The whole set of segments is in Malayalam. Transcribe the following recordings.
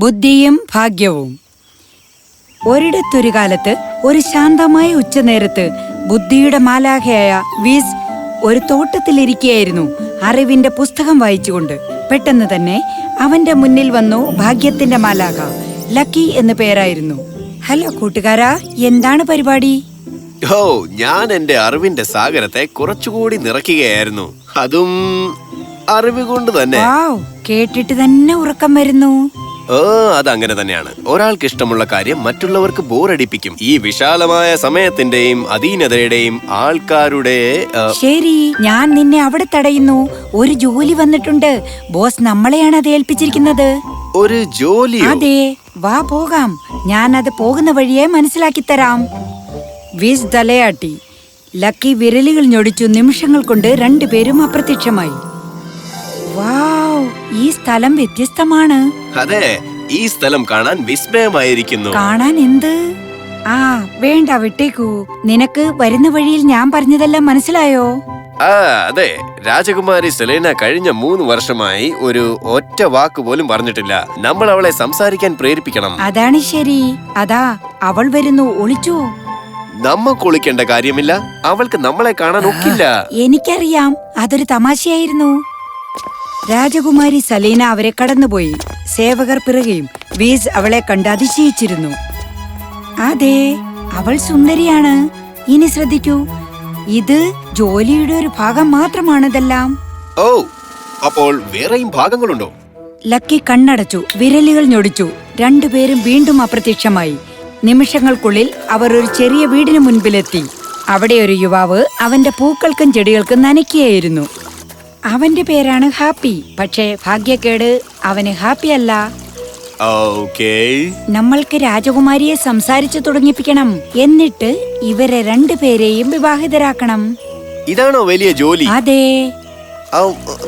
ബുദ്ധിയും ഭാഗ്യവും. ഒരിടത്തൊരു കാലത്ത് ഒരു ശാന്തമായ ഉച്ചനേരത്ത് ബുദ്ധിയുടെ മാലാഖയായ വീസ് ഒരു തോട്ടത്തിലിരിക്കുകയായിരുന്നു അറിവിന്റെ പുസ്തകം വായിച്ചുകൊണ്ട്. പെട്ടെന്ന് തന്നെ അവന്റെ മുന്നിൽ വന്നു ഭാഗ്യത്തിന്റെ മാലാഖ. ലക്കി എന്ന് പേരായിരുന്നു. ഹലോ കൂട്ടുകാരാ എന്താണ് പരിപാടി? ഓ ഞാൻ എന്റെ അറിവിന്റെ സാഗരത്തെ കുറച്ചുകൂടി നിറയ്ക്കുകയായിരുന്നു. അതും അറിവ് കൊണ്ട് തന്നെ. കേട്ടിട്ട് തന്നെ ഉറക്കം വരുന്നു. ഓ അതങ്ങനെ തന്നെയാണ്. ഒരാൾക്ക് ഇഷ്ടമുള്ള കാര്യം മറ്റുള്ളവർക്ക് ബോറടിപ്പിക്കും. ഈ വിശാലമായ സമയത്തിന്റെയും അധീനതയുടെയും ആൾക്കാരുടെ ശരി ഞാൻ നിന്നെ അവിടെ തടയുന്നു. ഒരു ജോലി വന്നിട്ടുണ്ട്. ബോസ് നമ്മളെയാണ് അത് ഏൽപ്പിച്ചിരിക്കുന്നത്. ഒരു ജോലി അതെ വാ പോകാം. ഞാൻ അത് പോകുന്ന വഴിയെ മനസ്സിലാക്കി തരാം. വിസ് തലയാട്ടി ലക്കി വിരലുകൾ ഞൊടിച്ചു നിമിഷങ്ങൾ കൊണ്ട് രണ്ടുപേരും അപ്രത്യക്ഷമായി. വാവ് ഈ സ്ഥലം വ്യത്യസ്തമാണ്. അതെ ഈ സ്ഥലം കാണാൻ വിസ്മയമായിരിക്കുന്നു. കാണാൻ എന്ത്? ആ വേണ്ട വിട്ടേക്കൂ. നിനക്ക് വരുന്ന വഴിയിൽ ഞാൻ പറഞ്ഞതെല്ലാം മനസ്സിലായോ? ആ അതെ. രാജകുമാരി സെലേന കഴിഞ്ഞ മൂന്ന് വർഷമായി ഒരു ഒറ്റ വാക്ക് പോലും പറഞ്ഞിട്ടില്ല. നമ്മൾ അവളെ സംസാരിക്കാൻ പ്രേരിപ്പിക്കണം. അതാണ് ശരി. അതാ അവൾ വരുന്നു ഒളിച്ചോ? നമ്മ ഒളിക്കേണ്ട കാര്യമില്ല. അവൾക്ക് നമ്മളെ കാണാൻ ഒക്കില്ല. എനിക്കറിയാം. അതൊരു തമാശയായിരുന്നു. രാജകുമാരി സലീന അവരെ കടന്നുപോയി. സേവകർ പിറകെയും വീസ് അവളെ കണ്ട് അതിശയിച്ചിരുന്നു. അതെ അവൾ സുന്ദരിയാണ്. ഇനി ശ്രദ്ധിക്കൂ. ഇത് ജോലിയുടെ ഒരു ഭാഗം മാത്രമാണിതെല്ലാം. ഓ അപ്പോൾ വേറെയും ഭാഗങ്ങളുണ്ടോ? ലക്കി കണ്ണടച്ചു വിരലുകൾ ഞൊടിച്ചു. രണ്ടുപേരും വീണ്ടും അപ്രത്യക്ഷമായി. നിമിഷങ്ങൾക്കുള്ളിൽ അവർ ഒരു ചെറിയ വീടിന് മുൻപിലെത്തി. അവിടെ ഒരു യുവാവ് അവന്റെ പൂക്കൾക്കും ചെടികൾക്കും നനയ്ക്കുകയായിരുന്നു. അവന്റെ പേരാണ് ഹാപ്പി. പക്ഷേ ഭാഗ്യക്കേട് അവന് ഹാപ്പി അല്ല. നമ്മൾക്ക് രാജകുമാരിയെ സംസാരിച്ചു തുടങ്ങിപ്പിക്കണം. എന്നിട്ട് ഇവരെ രണ്ടുപേരെയും വിവാഹിതരാക്കണം. ഇതാണോ വലിയ ജോലി? അതെ.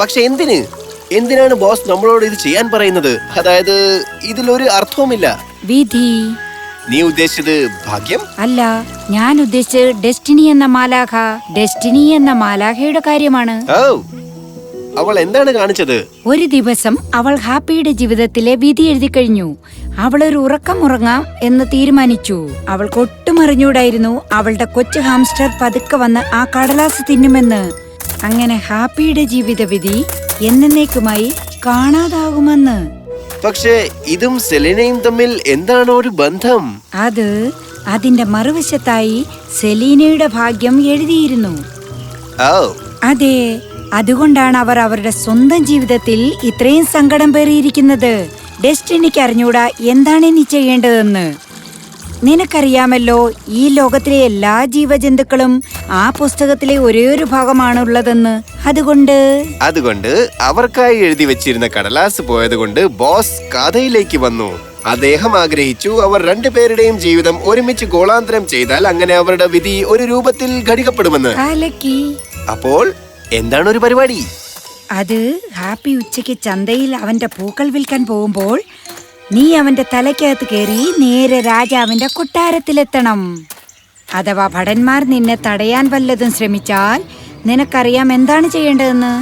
പക്ഷെ എന്തിന്? എന്തിനാണ് ബോസ് നമ്മളോട് ഇത് ചെയ്യാൻ പറയുന്നത്? അതായത് ഇതിലൊരു അർത്ഥവുമില്ല. വിധി. നീ ഉദ്ദേശിച്ചത് ഭാഗ്യം? അല്ല ഞാൻ ഉദ്ദേശിച്ചത് ഡെസ്റ്റിനി എന്ന മാലാഖ. ഡെസ്റ്റിനി എന്ന മാലാഖയുടെ കാര്യമാണ്. അവൾ എന്താണ് കാണിച്ചത്? ഒരു ദിവസം അവൾ ഹാപ്പിയുടെ ജീവിതത്തിലെ വിധി എഴുതി കഴിഞ്ഞു. അവൾ ഒരു ഉറക്കം ഉറങ്ങാം എന്ന് തീരുമാനിച്ചു. അവൾക്ക് ഒട്ടും അറിഞ്ഞൂടായിരുന്നു അവളുടെ കൊച്ചു ഹാംസ്റ്റർ പതുക്കെ വന്ന് ആ കടലാസ് തിന്നുമെന്ന്. അങ്ങനെ ഹാപ്പിയുടെ ജീവിതവിധി എന്നേക്കുമായി കാണാതാകുമെന്ന്. പക്ഷേ ഇതും സെലീനയും തമ്മിൽ എന്താണ് ഒരു ബന്ധം? അത് അതിന്റെ മറുവശത്തായി സെലീനയുടെ ഭാഗ്യം എഴുതിയിരുന്നു. അതെ അതുകൊണ്ടാണ് അവർ അവരുടെ സ്വന്തം ജീവിതത്തിൽ ഇത്രയും സങ്കടം പേറിയിരിക്കുന്നത്. ഡെസ്റ്റിനിക്ക് അറിഞ്ഞൂടാ എന്താണ് ഇനി ചെയ്യേണ്ടതെന്ന്. നിനക്കറിയാമല്ലോ ഈ ലോകത്തിലെ എല്ലാ ജീവജന്തുക്കളും ആ പുസ്തകത്തിലെ ഒരേ ഒരു ഭാഗമാണുള്ളതെന്ന് അതുകൊണ്ട്? അതുകൊണ്ട് അവർക്കായി എഴുതി വെച്ചിരുന്ന കടലാസ് പോയതുകൊണ്ട് ബോസ് കഥയിലേക്ക് വന്നു. അദ്ദേഹം ആഗ്രഹിച്ചു അവർ രണ്ടുപേരുടെയും ജീവിതം ഒരുമിച്ച് ഗോളാന്തരം ചെയ്താൽ അങ്ങനെ അവരുടെ വിധി ഒരു രൂപത്തിൽ ഘടികപ്പെടുമെന്ന് അപ്പോൾ എന്താണ് ഒരു പരിപാടി? അത് ഹാപ്പി ഉച്ചയ്ക്ക് ചന്തയിൽ അവന്റെ പൂക്കൾ വിൽക്കാൻ പോകുമ്പോൾ നീ അവന്റെ തലയ്ക്കകത്ത് കയറി നേരെ രാജാവിന്റെ കൊട്ടാരത്തിലെത്തണം. അഥവാ ഭടന്മാർ നിന്നെ തടയാൻ വല്ലതും ശ്രമിച്ചാൽ നിനക്കറിയാം എന്താണ് ചെയ്യേണ്ടതെന്ന്.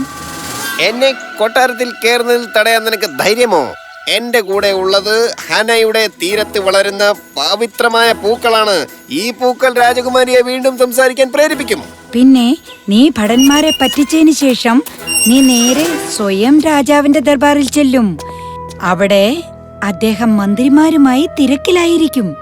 എന്നെ കൊട്ടാരത്തിൽ കയറുന്നതിൽ തടയാൻ നിനക്ക് ധൈര്യമോ? എന്റെ കൂടെ ഉള്ളത് ഹനയുടെ തീരത്ത് വളരുന്ന പവിത്രമായ പൂക്കളാണ്. ഈ പൂക്കൾ രാജകുമാരിയെ വീണ്ടും സംസാരിക്കാൻ പ്രേരിപ്പിക്കും. പിന്നെ നീ ഭടന്മാരെ പറ്റിച്ചതിന് ശേഷം നീ നേരെ സ്വയം രാജാവിന്റെ ദർബാറിൽ ചെല്ലും. അവിടെ അദ്ദേഹം മന്ത്രിമാരുമായി തിരക്കിലായിരിക്കും.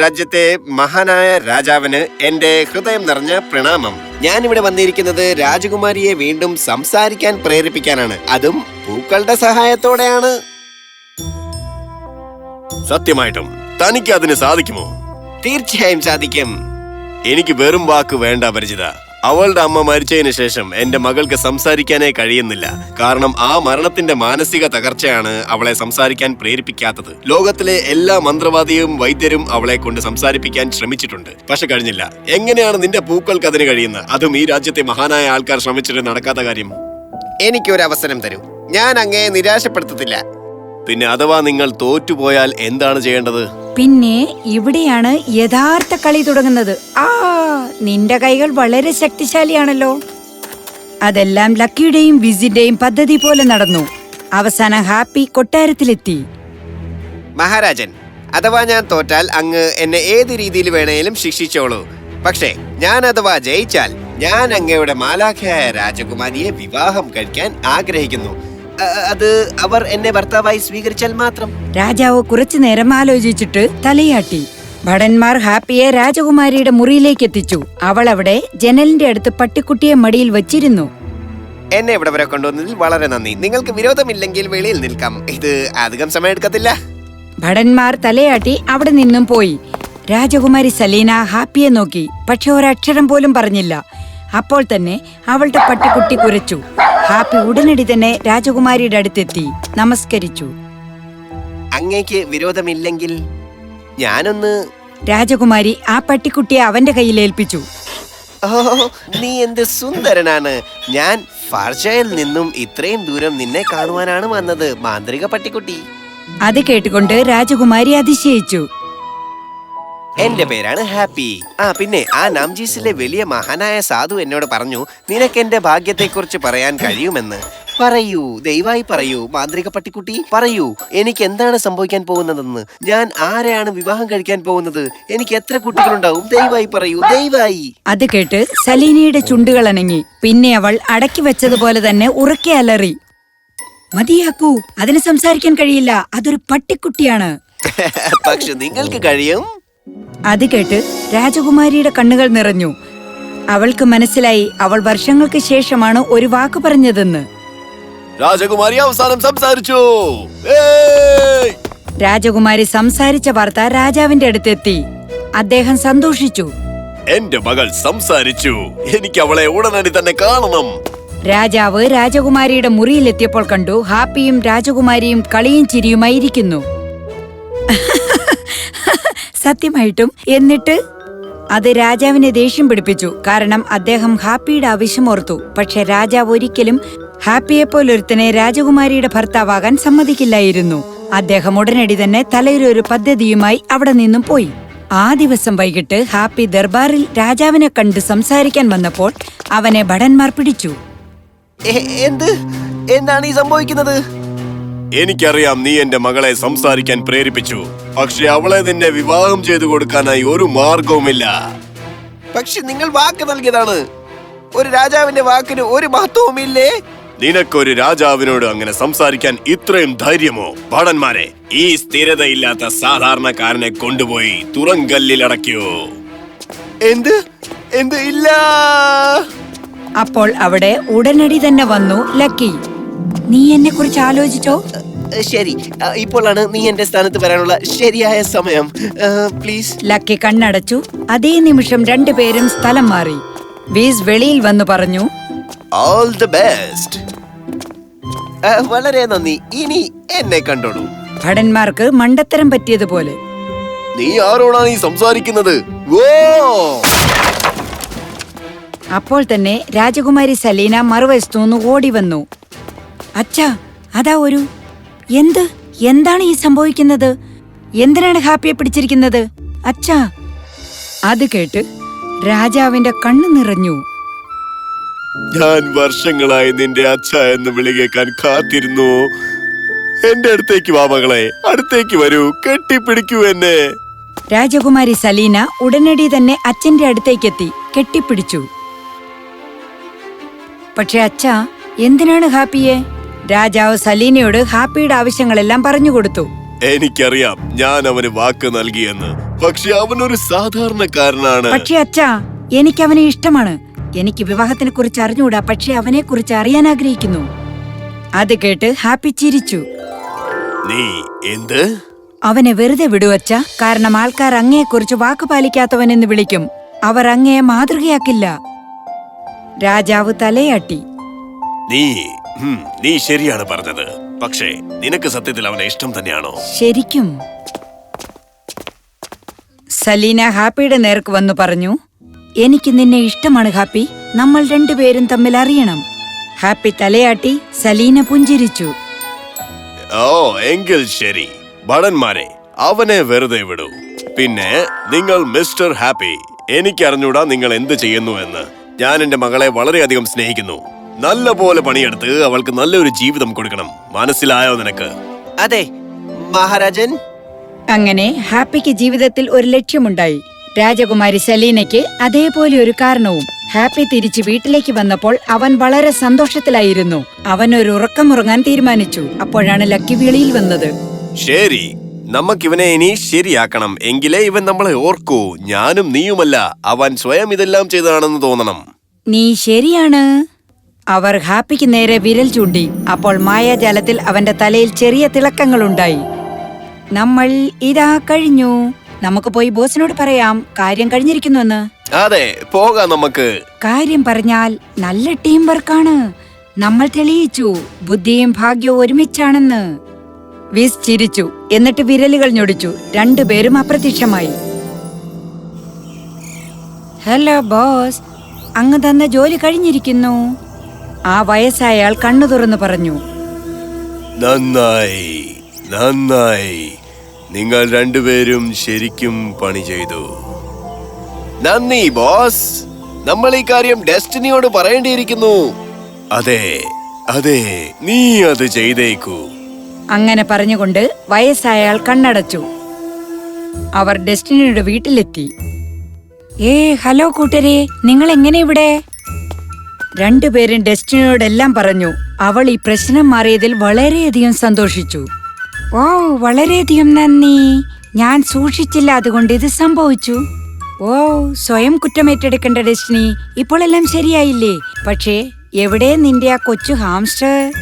രാജ്യത്തെ മഹാനായ രാജാവിന് എന്റെ ഹൃദയം നിറഞ്ഞ പ്രണാമം. ഞാൻ ഇവിടെ വന്നിരിക്കുന്നത് രാജകുമാരിയെ വീണ്ടും സംസാരിക്കാൻ പ്രേരിപ്പിക്കാനാണ്. അതും പൂക്കളുടെ സഹായത്തോടെയാണ്. സത്യമായിട്ടും തനിക്ക് അതിന് സാധിക്കുമോ? തീർച്ചയായും സാധിക്കും. എനിക്ക് വെറും വാക്ക് വേണ്ട പരിചിത. അവളുടെ അമ്മ മരിച്ചതിന് ശേഷം എന്റെ മകൾക്ക് സംസാരിക്കാനേ കഴിയുന്നില്ല. കാരണം ആ മരണത്തിന്റെ മാനസിക തകർച്ചയാണ് അവളെ സംസാരിക്കാൻ പ്രേരിപ്പിക്കാത്തത്. ലോകത്തിലെ എല്ലാ മന്ത്രവാദിയും വൈദ്യരും അവളെ കൊണ്ട് സംസാരിപ്പിക്കാൻ ശ്രമിച്ചിട്ടുണ്ട്. പക്ഷെ കഴിഞ്ഞില്ല. എങ്ങനെയാണ് നിന്റെ പൂക്കൾക്ക് അതിന് കഴിയുന്നത്? അതും ഈ രാജ്യത്തെ മഹാനായ ആൾക്കാർ ശ്രമിച്ചിട്ട് നടക്കാത്ത കാര്യം. എനിക്കൊരു അവസരം തരൂ. ഞാൻ അങ്ങയെ നിരാശപ്പെടുത്തത്തില്ല. പിന്നെ അഥവാ നിങ്ങൾ തോറ്റുപോയാൽ എന്താണ് ചെയ്യേണ്ടത്? പിന്നെ ഇവിടെയാണ് യഥാർത്ഥ കളി തുടങ്ങുന്നത്. ആ നിന്റെ കൈകൾ വളരെ ശക്തിശാലിയാണല്ലോ. അതെല്ലാം ലക്കിയുടെയും വിസിന്റെയും പദ്ധതി പോലെ നടന്നു. അവസാനം ഹാപ്പി കൊട്ടാരത്തിലെത്തി. മഹാരാജൻ അഥവാ ഞാൻ തോറ്റാൽ അങ്ങ് എന്നെ ഏത് രീതിയിൽ വേണേലും ശിക്ഷിച്ചോളൂ. പക്ഷേ ഞാൻ അഥവാ ജയിച്ചാൽ ഞാൻ അങ്ങയുടെ മാലാഖയായ രാജകുമാരിയെ വിവാഹം കഴിക്കാൻ ആഗ്രഹിക്കുന്നു. അത് അവർ എന്നെ ഭർത്താവായി സ്വീകരിച്ചാൽ മാത്രം. രാജാവ് കുറച്ചു നേരം ആലോചിച്ചിട്ട് തലയാട്ടി. ഭടന്മാർ ഹാപ്പിയെ രാജകുമാരിയുടെ മുറിയിലേക്ക് എത്തിച്ചു അവൾ അവിടെ ജനലിന്റെ അടുത്ത് പട്ടിക്കുട്ടിയെ മടിയിൽ വച്ചിരുന്നു. എന്നെ ഇവിടെ വരെ കൊണ്ടുവന്നതിൽ വളരെ നന്ദി. നിങ്ങൾക്ക് വിരോധമില്ലെങ്കിൽ വെളിയിൽ നിൽക്കാം. ഇത് അധികം സമയം എടുക്കത്തില്ല ഭടന്മാർ തലയാട്ടി അവിടെ നിന്നും പോയി. രാജകുമാരി സലീന ഹാപ്പിയെ നോക്കി. പക്ഷെ ഒരക്ഷരം പോലും പറഞ്ഞില്ല. അപ്പോൾ തന്നെ അവളുടെ പട്ടിക്കുട്ടി കുരച്ചു. ഹാപ്പി ഉടനടി തന്നെ രാജകുമാരിയുടെ അടുത്തെത്തി. നമസ്കരിച്ചു. അങ്ങേക്ക് വിരോധമില്ലെങ്കിൽ ഞാനൊന്ന് രാജകുമാരി ആ പട്ടിക്കുട്ടിയെ അവന്റെ കയ്യിൽ ഏൽപ്പിച്ചു. ഓ നീ എന്ത് സുന്ദരനാണ്. ഞാൻ ഫാർഷയിൽ നിന്നും ഇത്രയും ദൂരം നിന്നെ കാണുവാനാണ് വന്നത് മാന്ത്രിക പട്ടിക്കുട്ടി. അത് കേട്ടുകൊണ്ട് രാജകുമാരി അതിശയിച്ചു. എന്റെ പേരാണ് ഹാപ്പി. ആ പിന്നെ ആ നാംജീസിലെ വലിയ മഹാനായ സാധു എന്നോട് പറഞ്ഞു നിനക്ക് എന്റെ ഭാഗ്യത്തെക്കുറിച്ച് പറയാൻ കഴിയുമെന്ന്. പറയൂ ദയവായി പറയൂ മാന്ത്രിക പട്ടിക്കുട്ടി പറയൂ എനിക്ക് എന്താണ് സംഭവിക്കാൻ പോകുന്നതെന്ന്? ഞാൻ ആരെയാണ് വിവാഹം കഴിക്കാൻ പോകുന്നത്? എനിക്ക് എത്ര കുട്ടികളുണ്ടാവും? ദയവായി പറയൂ ദയവായി. അത് കേട്ട് സലീനയുടെ ചുണ്ടുകൾ അനങ്ങി. പിന്നെ അവൾ അടക്കി വെച്ചതുപോലെ തന്നെ ഉറക്കെ അലറി. മതിയാക്കൂ അതിന് സംസാരിക്കാൻ കഴിയില്ല. അതൊരു പട്ടിക്കുട്ടിയാണ്. പക്ഷെ നിങ്ങൾക്ക് കഴിയും. അത് കേട്ട് രാജകുമാരിയുടെ കണ്ണുകൾ നിറഞ്ഞു. അവൾക്ക് മനസ്സിലായി അവൾ വർഷങ്ങൾക്ക് ശേഷമാണ് ഒരു വാക്ക് പറഞ്ഞതെന്ന്. രാജകുമാരി അവസാനം സംസാരിച്ചു. രാജകുമാരി സംസാരിച്ച വാർത്ത രാജാവിന്റെ അടുത്തെത്തി. അദ്ദേഹം സന്തോഷിച്ചു. എന്റെ മകൾ സംസാരിച്ചു. എനിക്ക് അവളെ ഉടനടി തന്നെ കാണണം. രാജാവ് രാജകുമാരിയുടെ മുറിയിലെത്തിയപ്പോൾ കണ്ടു ഹാപ്പിയും രാജകുമാരിയും കളിയും ചിരിയുമായിരിക്കുന്നു. സത്യമായിട്ടും എന്നിട്ട് അത് രാജാവിനെ ദേഷ്യം പിടിപ്പിച്ചു. കാരണം അദ്ദേഹം ഹാപ്പിയുടെ ആവശ്യം ഓർത്തു. പക്ഷെ രാജാവ് ഒരിക്കലും ഹാപ്പിയെ പോലൊരുത്തനെ രാജകുമാരിയുടെ ഭർത്താവാകാൻ സമ്മതിക്കില്ലായിരുന്നു. അദ്ദേഹം ഉടനടി തന്നെ തലയിലൊരു പദ്ധതിയുമായി അവിടെ നിന്നും പോയി. ആ ദിവസം വൈകിട്ട് ഹാപ്പി ദർബാറിൽ രാജാവിനെ കണ്ട് സംസാരിക്കാൻ വന്നപ്പോൾ അവനെ ഭടന്മാർ പിടിച്ചു. എന്ത്? എന്താണ് ഈ സംഭവിക്കുന്നത്? എനിക്കറിയാം നീ എന്റെ മകളെ സംസാരിക്കാൻ പ്രേരിപ്പിച്ചു. പക്ഷെ അവളെ നിന്നെ വിവാഹം ചെയ്തു കൊടുക്കാനായി ഒരു മാർഗവുമില്ല പക്ഷെ നിങ്ങൾ വാക്ക് നൽകിയതാണ്. ഒരു രാജാവിന്റെ വാക്കിന് ഒരു മഹത്വവുമില്ലേ? നിനക്കൊരു രാജാവിനോട് അങ്ങനെ സംസാരിക്കാൻ ഇത്രയും ധൈര്യമോ? ഭടന്മാരെ ഈ സ്ഥിരതയില്ലാത്ത സാധാരണക്കാരനെ കൊണ്ടുപോയി തുറങ്കല്ലിൽ അടയ്ക്കൂ എന്ത്? എന്ത്? ഇല്ല. അപ്പോൾ അവിടെ ഉടനടി തന്നെ വന്നു ലക്കി. നീ എന്നെ കുറിച്ച് ആലോചിച്ചോ? ശരി. ഇപ്പോഴാണ് നീ എന്റെ സ്ഥാനത്ത് വരാനുള്ള ശരിയായ സമയം. പ്ലീസ് ലക്കി കണ്ണടച്ചു. അതേ നിമിഷം രണ്ടുപേരും സ്ഥലം മാറി. വീസ് വെളിയിൽ വന്നു പറഞ്ഞു ഓൾ ദി ബെസ്റ്റ് വളരെ നന്ദി. ഇനി എന്നെ കണ്ടോളൂ. ഭടന്മാർക്ക് മണ്ടത്തരം പറ്റിയതുപോലെ. നീ ആരോടാണ് ഈ സംസാരിക്കുന്നത്? അപ്പോൾ തന്നെ രാജകുമാരി സലീന മറുവശത്തു നിന്ന് ഓടി വന്നു. അച്ഛാ അതാ ഒരു എന്ത്? എന്താണ് ഈ സംഭവിക്കുന്നത്? എന്തിനാണ് ഹാപ്പിയെ പിടിച്ചിരിക്കുന്നത്? അച്ഛാ. അത് കേട്ട് രാജാവിന്റെ കണ്ണു നിറഞ്ഞു. ഞാൻ വർഷങ്ങളായി നിന്റെ അച്ഛ എന്ന് വിളി കേൾക്കാൻ കാത്തിരുന്നു. എന്റെ അടുത്തേക്ക് വാ മകളെ. അടുത്തേക്ക് വരൂ. കെട്ടിപ്പിടിക്കൂ എന്നെ. രാജകുമാരി സലീന ഉടനടി തന്നെ അച്ഛന്റെ അടുത്തേക്കെത്തി. കെട്ടിപ്പിടിച്ചു. പക്ഷെ അച്ഛ എന്തിനാണ് ഹാപ്പിയെ? രാജാവ് സലീനയോട് ഹാപ്പിയുടെ ആവശ്യങ്ങളെല്ലാം പറഞ്ഞുകൊടുത്തു എനിക്കറിയാം ഞാൻ അവന് വാക്ക് നൽകിയെന്ന് പക്ഷെ ഒരു സാധാരണക്കാരനാണ്. പക്ഷേ അച്ഛാ എനിക്ക് അവനെ ഇഷ്ടമാണ്. എനിക്ക് വിവാഹത്തിനെ കുറിച്ച് അറിഞ്ഞുകൂടാ പക്ഷെ അവനെ കുറിച്ച് അറിയാൻ ആഗ്രഹിക്കുന്നു. അത് കേട്ട് ഹാപ്പി ചിരിച്ചു. നീ എന്ത്? അവനെ വെറുതെ വിടുവച്ച കാരണം ആൾക്കാർ അങ്ങയെ അങ്ങയെക്കുറിച്ച് വാക്ക് പാലിക്കാത്തവനെന്ന് വിളിക്കും. അവർ അങ്ങയെ മാതൃകയാക്കില്ല. രാജാവ് തലയാട്ടി. നീ നീ ശരിയാണ് പറഞ്ഞത്. പക്ഷേ നിനക്ക് സത്യത്തിൽ അവനെ ഇഷ്ടം തന്നെയാണോ? ശരിക്കും. സലീന ഹാപ്പിയുടെ നേർക്ക് വന്നു പറഞ്ഞു എനിക്ക് നിന്നെ ഇഷ്ടമാണ് ഹാപ്പി. നമ്മൾ രണ്ടുപേരും തമ്മിൽ അറിയണം. ഹാപ്പി തലയാട്ടി സലീന പുഞ്ചിരിച്ചു. ഓ എങ്കിൽ ശരി. ഭടന്മാരെ അവനെ വെറുതെ വിടൂ. പിന്നെ നിങ്ങൾ മിസ്റ്റർ ഹാപ്പി എനിക്കറിഞ്ഞൂടാ നിങ്ങൾ എന്ത് ചെയ്യുന്നു എന്ന്. ഞാൻ എന്റെ മകളെ വളരെയധികം സ്നേഹിക്കുന്നു. നല്ല പോലെ പണിയെടുത്ത് അവൾക്ക് നല്ലൊരു ജീവിതം കൊടുക്കണം. മനസ്സിലായോ നിനക്ക്? അതെ മഹാരാജൻ? അങ്ങനെ ഹാപ്പിക്ക് ജീവിതത്തിൽ ഒരു ലക്ഷ്യമുണ്ടായി. രാജകുമാരി സലീനയ്ക്ക് അതേപോലെ ഒരു കാരണവും. ഹാപ്പി തിരിച്ചു വീട്ടിലേക്ക് വന്നപ്പോൾ അവൻ വളരെ സന്തോഷത്തിലായിരുന്നു. അവൻ ഒരു ഉറക്കമുറങ്ങാൻ തീരുമാനിച്ചു. അപ്പോഴാണ് ലക്കി വിളിയിൽ വന്നത്. ശരി. നമുക്കിവനെ ഇനി ശരിയാക്കണം. എങ്കിലേ ഇവൻ നമ്മളെ ഓർക്കൂ. ഞാനും നീയുമല്ല. അവൻ സ്വയം ഇതെല്ലാം ചെയ്തതാണെന്ന് തോന്നണം. നീ ശരിയാണ്. അവർ ഹാപ്പിക്ക് നേരെ വിരൽ ചൂണ്ടി അപ്പോൾ മായാജാലത്തിൽ അവന്റെ തലയിൽ ചെറിയ തിളക്കങ്ങളുണ്ടായി. നമ്മൾ ഇതാ കഴിഞ്ഞു. നമുക്ക് പോയി ബോസിനോട് പറയാം. കാര്യം കഴിഞ്ഞിരിക്കുന്നുവെന്ന്. അതെ പോകാം നമുക്ക്. കാര്യം പറഞ്ഞാൽ നല്ല ടീം വർക്കാണ് നമ്മൾ തെളിയിച്ചു. ബുദ്ധിയും ഭാഗ്യവും ഒരുമിച്ചാണെന്ന്. വിസ് ചിരിച്ചു. എന്നിട്ട് വിരലുകൾ ഞൊടിച്ചു. രണ്ടുപേരും അപ്രത്യക്ഷമായി. Hello boss. അങ്ങ് തന്ന ജോലി കഴിഞ്ഞിരിക്കുന്നു. ആ വയസ്സായയാൾ കണ്ണു തുറന്നു പറഞ്ഞു നന്നായി നന്നായി. നിങ്ങൾ രണ്ടുപേരും ശരിക്കും പണി ചെയ്തു. നന്ദി ബോസ്. നമ്മൾ ഈ കാര്യം ഡെസ്റ്റിനിയോട് പറയേണ്ടിയിരിക്കുന്നു. അതെ അതെ നീ അത് ചെയ്തേക്കൂ. അങ്ങനെ പറഞ്ഞുകൊണ്ട് വയസ്സായയാൾ കണ്ണടച്ചു. അവർ ഡെസ്റ്റിനിയുടെ വീട്ടിലെത്തി. ഏ ഹലോ കൂട്ടരെ നിങ്ങൾ എങ്ങനെ ഇവിടെ? രണ്ടുപേരും ഡെസ്റ്റിനിയോടെല്ലാം പറഞ്ഞു അവൾ ഈ പ്രശ്നം മാറിയതിൽ വളരെയധികം സന്തോഷിച്ചു. ഓ വളരെയധികം നന്ദി. ഞാൻ സൂക്ഷിച്ചില്ല അതുകൊണ്ട് ഇത് സംഭവിച്ചു. ഓ സ്വയം കുറ്റം കുറ്റമേറ്റെടുക്കേണ്ട ഡെസ്റ്റിനി. ഇപ്പോൾ എല്ലാം ശരിയായില്ലേ? പക്ഷേ എവിടെ നിന്റെ ആ കൊച്ചു ഹാംസ്റ്റർ?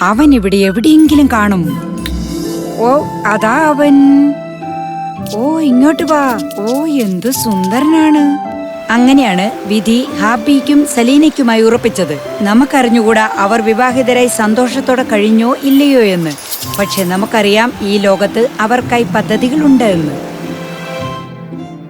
അവൻ ഇവിടെ എവിടെയെങ്കിലും കാണും. ഓ അതാ അവൻ. ഓ ഇങ്ങോട്ട് വാ. ഓ എന്തു സുന്ദരനാണ്. അങ്ങനെയാണ് വിധി ഹാബിക്കും സലീനയ്ക്കുമായി ഉറപ്പിച്ചത്. നമുക്കറിഞ്ഞുകൂടാ അവർ വിവാഹിതരായി സന്തോഷത്തോടെ കഴിഞ്ഞോ ഇല്ലയോ എന്ന്. പക്ഷെ നമുക്കറിയാം ഈ ലോകത്ത് അവർക്കായി പദ്ധതികളുണ്ട് എന്ന്.